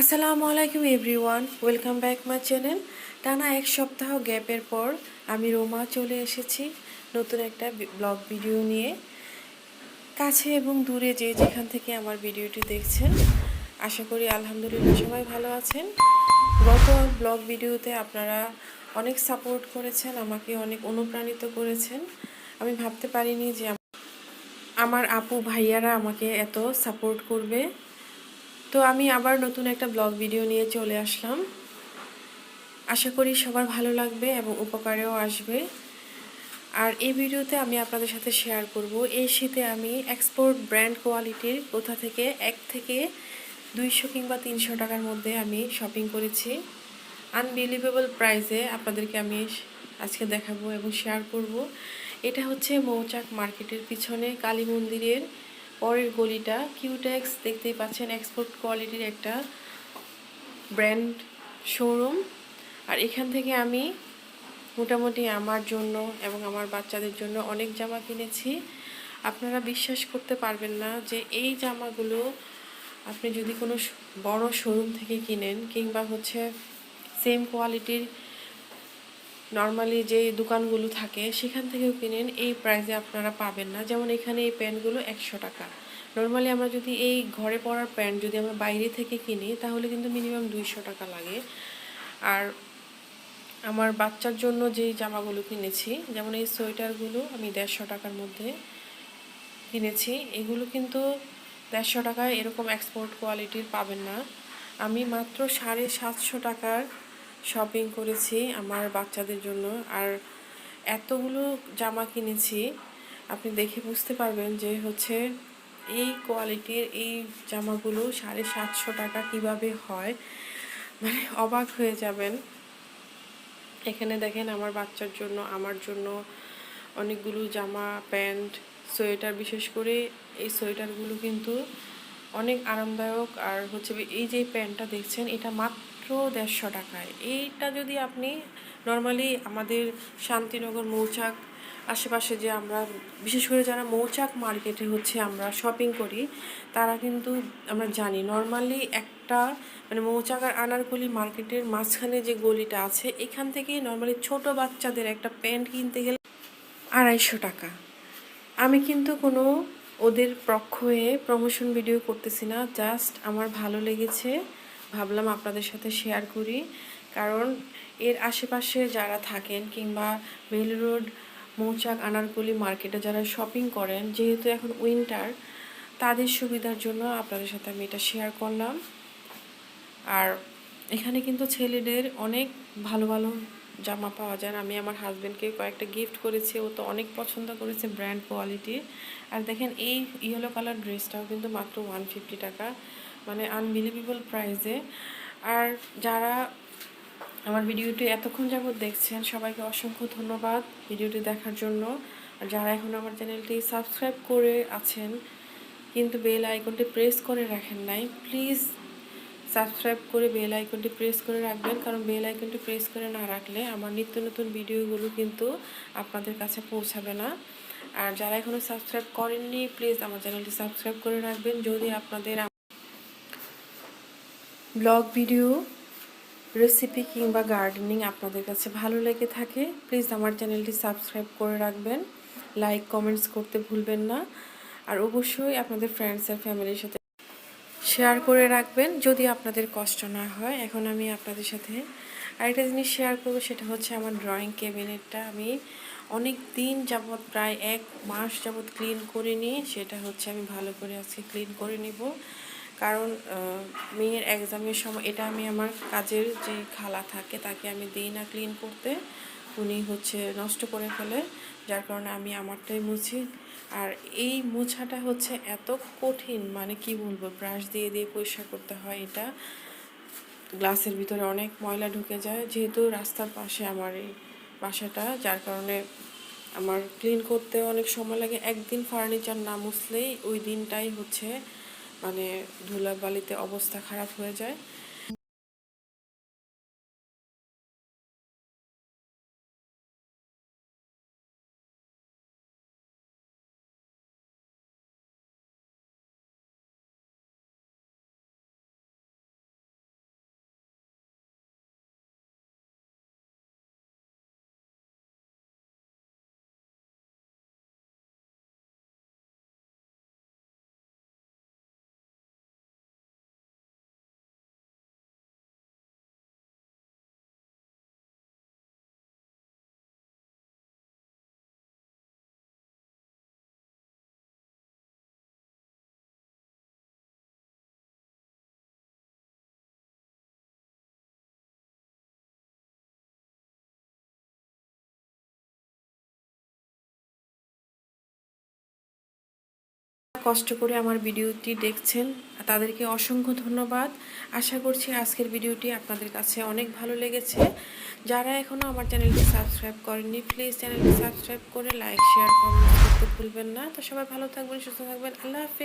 আসসালামু আলাইকুম everyone, welcome back my channel. টানা এক সপ্তাহ গ্যাপের পর আমি রোমা চলে এসেছি নতুন একটা ব্লগ ভিডিও নিয়ে। কাছে এবং দূরে যে যেখান থেকে আমার ভিডিওটি দেখছেন, আশা করি আলহামদুলিল্লাহ সবাই ভালো আছেন। গত ব্লগ ভিডিওতে আপনারা অনেক সাপোর্ট করেছেন, আমাকে অনেক অনুপ্রাণিত করেছেন। আমি ভাবতে পারিনি যে আমার আপু ভাইয়ারা আমাকে এত সাপোর্ট করবে। তো আমি আবার নতুন একটা ব্লগ ভিডিও নিয়ে চলে আসলাম। আশা করি সবার ভালো লাগবে এবং উপকারেও আসবে। আর এই ভিডিওতে আমি আপনাদের সাথে শেয়ার করব, এই শীতে আমি এক্সপোর্ট ব্র্যান্ড কোয়ালিটির কোথা থেকে এক থেকে দুইশো কিংবা তিনশো টাকার মধ্যে আমি শপিং করেছি। আনবিলিভেবল প্রাইসে আপনাদেরকে আমি আজকে দেখাবো এবং শেয়ার করব। এটা হচ্ছে মৌচাক মার্কেটের পিছনে কালী মন্দিরের পরের গলিটা কিউটেক্স দেখতেই পাচ্ছেন এক্সপোর্ট কোয়ালিটির একটা ব্র্যান্ড শোরুম আর এখান থেকে আমি মোটামুটি আমার জন্য এবং আমার বাচ্চাদের জন্য অনেক জামা কিনেছি। আপনারা বিশ্বাস করতে পারবেন না যে এই জামাগুলো আপনি যদি কোনো বড় শোরুম থেকে কিনেন কিংবা হচ্ছে সেম কোয়ালিটির নর্মালি যে দোকানগুলো থাকে, সেখান থেকেও কিনেন। এই প্রাইসে আপনারা পাবেন না। যেমন এখানে এই প্যান্টগুলো একশো টাকা। নর্মালি আমরা যদি এই ঘরে পরার প্যান্ট যদি আমরা বাইরে থেকে কিনি, তাহলে কিন্তু মিনিমাম দুইশো টাকা লাগে। আর আমার বাচ্চার জন্য যেই জামাগুলো কিনেছি, যেমন এই সোয়েটারগুলো আমি দেড়শো টাকার মধ্যে কিনেছি। এগুলো কিন্তু দেড়শো টাকায় এরকম এক্সপোর্ট কোয়ালিটির পাবেন না। আমি মাত্র সাড়ে সাতশো টাকার শপিং করেছি আমার বাচ্চাদের জন্য। আর এতগুলো জামা কিনেছি, আপনি দেখে বুঝতে পারবেন যে হচ্ছে এই কোয়ালিটির এই জামাগুলো সাড়ে সাতশো টাকা কীভাবে হয়। মানে অবাক হয়ে যাবেন। এখানে দেখেন আমার বাচ্চার জন্য, আমার জন্য অনেকগুলো জামা, প্যান্ট, সোয়েটার, বিশেষ করে এই সোয়েটারগুলো কিন্তু অনেক আরামদায়ক। আর হচ্ছে এই যে প্যান্টটা দেখছেন, এটা মাত্র দেড়শো টাকায়। এইটা যদি আপনি নর্মালি আমাদের শান্তিনগর মৌচাক আশেপাশে যে আমরা, বিশেষ করে যারা মৌচাক মার্কেটে হচ্ছে আমরা শপিং করি, তারা কিন্তু আমরা জানি নর্মালি একটা মানে মৌচাক আর আনারকলি মার্কেটের মাঝখানে যে গলিটা আছে, এখান থেকেই নর্মালি ছোট বাচ্চাদের একটা প্যান্ট কিনতে গেলে আড়াইশো টাকা। আমি কিন্তু কোনো ওদের পক্ষ হয়ে প্রমোশন ভিডিও করতেছি না জাস্ট আমার ভালো লেগেছে। ভাবলাম আপনাদের সাথে শেয়ার করি, কারণ এর আশেপাশে যারা থাকেন কিংবা বেল রোড, মৌচাক, আনারকলি মার্কেটে যারা শপিং করেন, যেহেতু এখন উইন্টার তাদের সুবিধার জন্য আপনাদের সাথে আমি এটা শেয়ার করলাম। আর এখানে কিন্তু ছেলেদের অনেক ভালো ভালো জামা পাওয়া যায় আমি আমার হাজব্যান্ডকে কয়েকটা গিফট করেছি, ও তো অনেক পছন্দ করেছে ব্র্যান্ড কোয়ালিটি আর দেখেন এই ইয়েলো কালার ড্রেসটাও কিন্তু মাত্র ওয়ান ফিফটি টাকা মানে আনবিলিভেবল প্রাইসে আর যারা আমার ভিডিওটি এতক্ষণ যাবৎ দেখছেন, সবাইকে অসংখ্য ধন্যবাদ ভিডিওটি দেখার জন্য। আর যারা এখন আমার চ্যানেলটি সাবস্ক্রাইব করে আছেন, কিন্তু বেল আইকনটি প্রেস করে রাখেন নাই প্লিজ সাবস্ক্রাইব করে বেল আইকনটি প্রেস করে রাখবেন। কারণ বেল আইকনটি প্রেস করে না রাখলে আমার নিত্য নতুন ভিডিওগুলো কিন্তু আপনাদের কাছে পৌঁছাবে না। আর যারা এখনও সাবস্ক্রাইব করেননি, প্লিজ আমার চ্যানেলটি সাবস্ক্রাইব করে রাখবেন। যদি আপনাদের ব্লগ ভিডিও রেসিপি কিংবা গার্ডেনিং আপনাদের কাছে ভালো লেগে থাকে, প্লিজ আমার চ্যানেলটি সাবস্ক্রাইব করে রাখবেন। লাইক কমেন্টস করতে ভুলবেন না। আর অবশ্যই আপনাদের ফ্রেন্ডস আর ফ্যামিলির সাথে শেয়ার করে রাখবেন যদি আপনাদের কষ্ট না হয়। এখন আমি আপনাদের সাথে আরেকটা জিনিস শেয়ার করব, সেটা হচ্ছে আমার ড্রয়িং ক্যাবিনেটটা আমি অনেক দিন যাবৎ, প্রায় এক মাস যাবৎ ক্লিন করে নিই। সেটা হচ্ছে আমি ভালো করে আজকে ক্লিন করে নিব। কারণ মেয়ের এক্সামের সময়, এটা আমি আমার কাজের যে খালা থাকে, তাকে আমি দিই না ক্লিন করতে। উনি হচ্ছে নষ্ট করে ফেলে। যার কারণে আমি আমারটাই মুছি। আর এই মোছাটা হচ্ছে এত কঠিন মানে কি বলব ব্রাশ দিয়ে দিয়ে পরিষ্কার করতে হয় এটা। গ্লাসের ভিতরে অনেক ময়লা ঢুকে যায়, যেহেতু রাস্তার পাশে আমার এই বাসাটা, যার কারণে আমার ক্লিন করতে অনেক সময় লাগে। একদিন ফার্নিচার না মুছলেই ওই দিনটাই হচ্ছে মানে ধুলাবালিতে অবস্থা খারাপ হয়ে যায়। কষ্ট করে আমার ভিডিওটি দেখছেন, তাদেরকে অসংখ্য ধন্যবাদ। আশা করছি আজকের ভিডিওটি আপনাদের কাছে অনেক ভালো লেগেছে। যারা এখনও আমার চ্যানেলটি সাবস্ক্রাইব করেননি, প্লিজ চ্যানেলটি সাবস্ক্রাইব করে লাইক, শেয়ার কমেন্ট করতে ভুলবেন না। তো সবাই ভালো থাকবেন, সুস্থ থাকবেন। আল্লাহ হাফেজ।